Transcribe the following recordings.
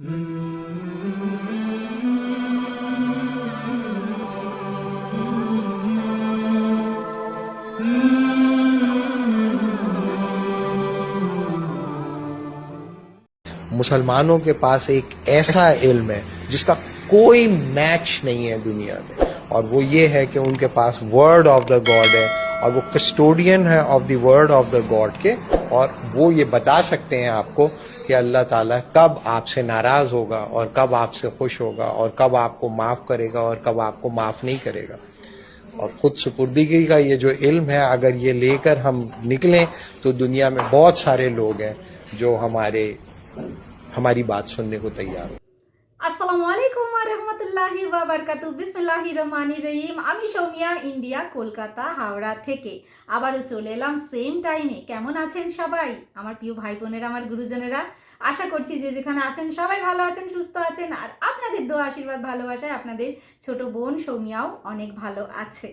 मुसलमानों के पास एक ऐसा इल्म है जिसका कोई मैच नहीं है दुनिया में। और वो ये है कि उनके पास वर्ड ऑफ़ द गॉड है। और वो कस्टोडियन है of the word of the god के, और वो ये बता सकते हैं आपको कि अल्लाह ताला कब आपसे नाराज़ होगा और कब आपसे खुश होगा और कब आपको माफ़ करेगा और कब आपको माफ़ नहीं करेगा। और खुद सुपुर्दगी का ये जो इल्म है, अगर ये लेकर हम निकलें तो दुनिया में बहुत सारे लोग हैं जो हमारे, हमारी बात सुनने को तैयार हो। আসসালামু আলাইকুম রহমতুল্লাহি বাবারকাতু বিসমিল্লাহি রহমানি রহিম। আমি সৌমিয়া, ইন্ডিয়া, কলকাতা, হাওড়া থেকে। আবারও চলে এলাম সেম টাইমে কেমন আছেন সবাই? আমার প্রিয় ভাই বোনেরা আমার গুরুজনেরা, আশা করছি যে যেখানে আছেন সবাই ভালো আছেন, সুস্থ আছেন। আর আপনাদের দোয়া, আশীর্বাদ, ভালোবাসায় আপনাদের ছোট বোন সৌমিয়াও অনেক ভালো আছে।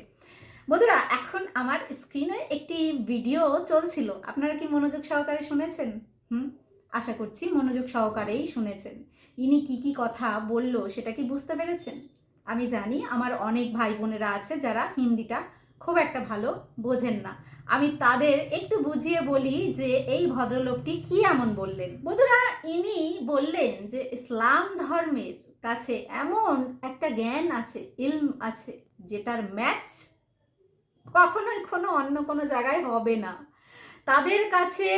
বন্ধুরা, এখন আমার স্ক্রিনে একটি ভিডিও চলছিল। আপনারা কি মনোযোগ সহকারে শুনেছেন? হুম? আশা করছি মনোযোগ সহকারেই শুনেছেন। ইনি কি কি কথা বলল সেটা কি বুঝতে পেরেছেন? আমি জানি আমার অনেক ভাই বোনেরা আছে যারা হিন্দিটা খুব একটা ভালো বোঝেন না। আমি তাদের একটু বুঝিয়ে বলি যে এই ভদ্রলোকটি কি এমন বললেন? বন্ধুরা, ইনি বললেন যে ইসলাম ধর্মের কাছে এমন একটা জ্ঞান আছে, ইলম আছে, যেটার ম্যাচ কখনোই কোনো অন্য কোনো জায়গায় হবে না। তাদের কাছে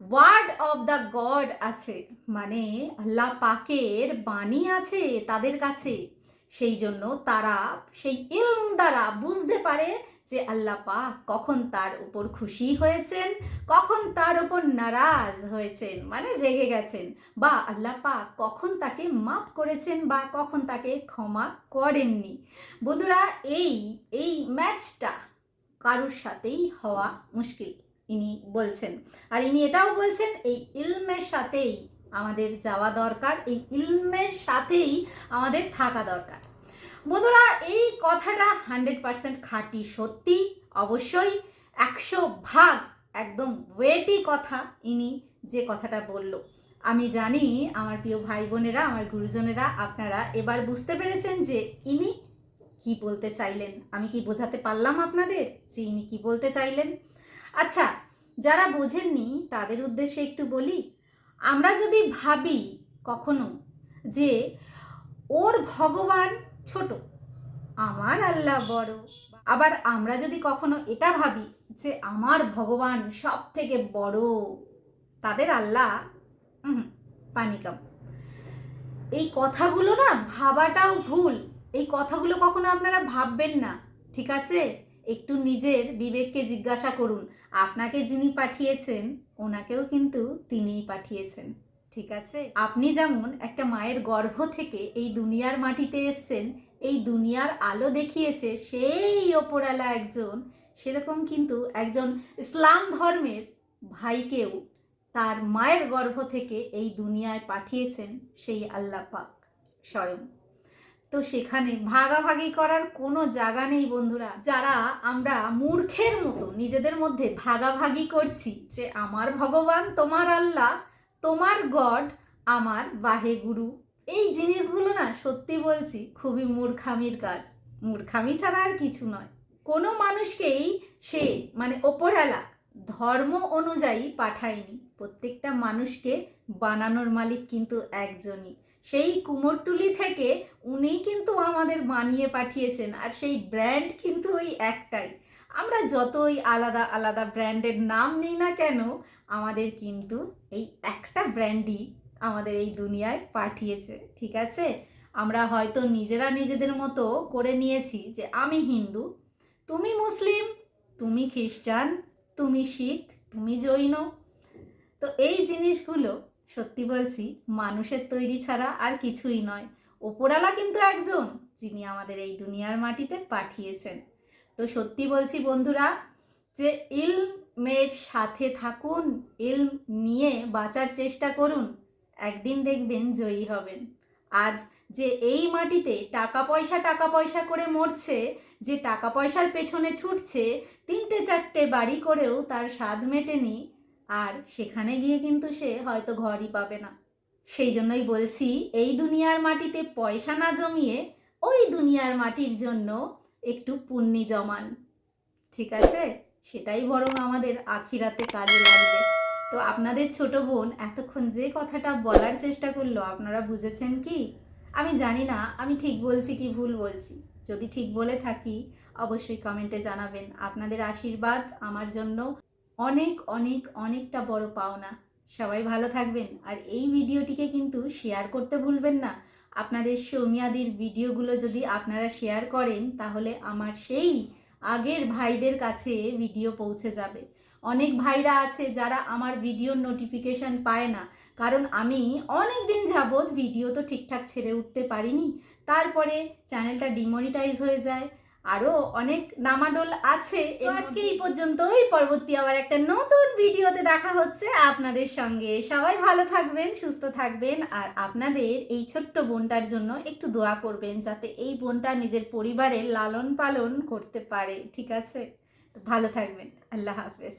ওয়ার্ড অফ দ্য গড আছে। মানে আল্লাহ পাকের বাণী আছে তাদের কাছে। সেই জন্য তারা সেই ইলম দ্বারা বুঝতে পারে যে আল্লাহ পাক কখন তার উপর খুশি হয়েছেন, কখন তার উপর নারাজ হয়েছেন মানে রেগে গেছেন বা আল্লাহ পাক কখন তাকে মাফ করেছেন বা কখন তাকে ক্ষমা করেননি। বন্ধুরা, এই এই ম্যাচটা কারোর সাথেই হওয়া মুশকিল। ইনি বলছেন। আর ইনি এটাও বলছেন, এই ইলমের সাথেই আমাদের যাওয়া দরকার, এই ইলমের সাথেই আমাদের থাকা দরকার। বন্ধুরা, এই কথাটা হান্ড্রেড পার্সেন্ট খাঁটি সত্যি। অবশ্যই একশো ভাগ একদম ওয়েটি কথা ইনি যে কথাটা বলল। আমি জানি আমার প্রিয় ভাই বোনেরা, আমার গুরুজনেরা, আপনারা এবার বুঝতে পেরেছেন যে ইনি কি বলতে চাইলেন। আমি কি বোঝাতে পারলাম আপনাদের যে ইনি কি বলতে চাইলেন? আচ্ছা যারা বোঝেননি তাদের উদ্দেশ্যে একটু বলি। আমরা যদি ভাবি কখনো যে ওর ভগবান ছোট আমার আল্লাহ বড় আবার আমরা যদি কখনো এটা ভাবি যে আমার ভগবান সব থেকে বড় তাদের আল্লাহ উহুম, পানি কাম। এই কথাগুলো না ভাবাটাও ভুল। এই কথাগুলো কখনো আপনারা ভাববেন না ঠিক আছে? একটু নিজের বিবেককে জিজ্ঞাসা করুন। আপনাকে যিনি পাঠিয়েছেন, ওনাকেও কিন্তু তিনিই পাঠিয়েছেন। ঠিক আছে? আপনি যেমন একটা মায়ের গর্ভ থেকে এই দুনিয়ার মাটিতে এসছেন, এই দুনিয়ার আলো দেখিয়েছে সেই ওপরালা একজন, সেরকম কিন্তু একজন ইসলাম ধর্মের ভাইকেও তার মায়ের গর্ভ থেকে এই দুনিয়ায় পাঠিয়েছেন সেই আল্লাহ পাক স্বয়ং। তো সেখানে ভাগাভাগি করার কোনো জায়গা নেই বন্ধুরা। যারা আমরা মূর্খের মতো নিজেদের মধ্যে ভাগাভাগি করছি যে আমার ভগবান, তোমার আল্লাহ, তোমার গড, আমার বাহে গুরু এই জিনিসগুলো না সত্যি বলছি খুবই মূর্খামির কাজ। মূর্খামি ছাড়া আর কিছু নয়। কোনো মানুষকেই সে মানে ওপরালা ধর্ম অনুযায়ী পাঠায়নি। প্রত্যেকটা মানুষকে বানানোর মালিক কিন্তু একজনই। সেই কুমোরটুলি থেকে উনি কিন্তু আমাদের বানিয়ে পাঠিয়েছেন আর সেই ব্র্যান্ড কিন্তু ওই একটাই। আমরা যতই আলাদা আলাদা ব্র্যান্ডের নাম নিই না কেন, আমাদের কিন্তু এই একটা ব্র্যান্ডই আমাদের এই দুনিয়ায় পাঠিয়েছে, ঠিক আছে? আমরা হয়তো নিজেরা নিজেদের মতো করে নিয়েছি যে আমি হিন্দু, তুমি মুসলিম, তুমি খ্রিস্টান, তুমি শিখ, তুমি জৈন। তো এই জিনিসগুলো সত্যি বলছি, মানুষের তৈরি ছাড়া আর কিছুই নয়। ওপরালা কিন্তু একজন, যিনি আমাদের এই দুনিয়ার মাটিতে পাঠিয়েছেন। তো সত্যি বলছি বন্ধুরা, যে ইলমের সাথে থাকুন, ইলম নিয়ে বাঁচার চেষ্টা করুন, একদিন দেখবেন জয়ী হবেন। আজ যে এই মাটিতে টাকা পয়সা টাকা পয়সা করে মরছে, যে টাকা পয়সার পেছনে ছুটছে, তিনটে চারটে বাড়ি করেও তার স্বাদ মেটেনি আর সেখানে গিয়ে কিন্তু সে হয়তো ঘরই পাবে না। সেই জন্যই বলছি, এই দুনিয়ার মাটিতে পয়সা না জমিয়ে ওই দুনিয়ার মাটির জন্য একটু পুণ্যি জমান। ঠিক আছে? সেটাই বরং আমাদের আখিরাতে কাজে লাগবে। তো আপনাদের ছোট বোন এতক্ষণ যে কথাটা বলার চেষ্টা করল, আপনারা বুঝেছেন কি? আমি জানি না, আমি ঠিক বলছি কি ভুল বলছি। যদি ঠিক বলে থাকি, অবশ্যই কমেন্টে জানাবেন। আপনাদের আশীর্বাদ আমার জন্য। অনেক অনেক, অনেকটা বড় পাওনা। সবাই ভালো থাকবেন। আর এই ভিডিওটিকে কিন্তু শেয়ার করতে ভুলবেন না। আপনাদের সৌমিয়াদির ভিডিওগুলো যদি আপনারা শেয়ার করেন, তাহলে আমার সেই আগের ভাইদের কাছে ভিডিও পৌঁছে যাবে। অনেক ভাইরা আছে যারা আমার ভিডিওর নোটিফিকেশান পায় না। কারণ আমি অনেক দিন যাবৎ ভিডিও তো ঠিকঠাক ছেড়ে উঠতে পারিনি। তারপরে চ্যানেলটা ডিমনিটাইজ হয়ে যায়। আরও অনেক নামাডোল আছে। তো আজকে এই পর্যন্তই। পরবর্তী আবার একটা নতুন ভিডিওতে দেখা হচ্ছে আপনাদের সঙ্গে। সবাই ভালো থাকবেন সুস্থ থাকবেন আর আপনাদের এই ছোট্ট বোনটার জন্য একটু দোয়া করবেন যাতে এই বোনটা নিজের পরিবারের লালন পালন করতে পারে ঠিক আছে? তো ভালো থাকবেন। আল্লাহ হাফেজ।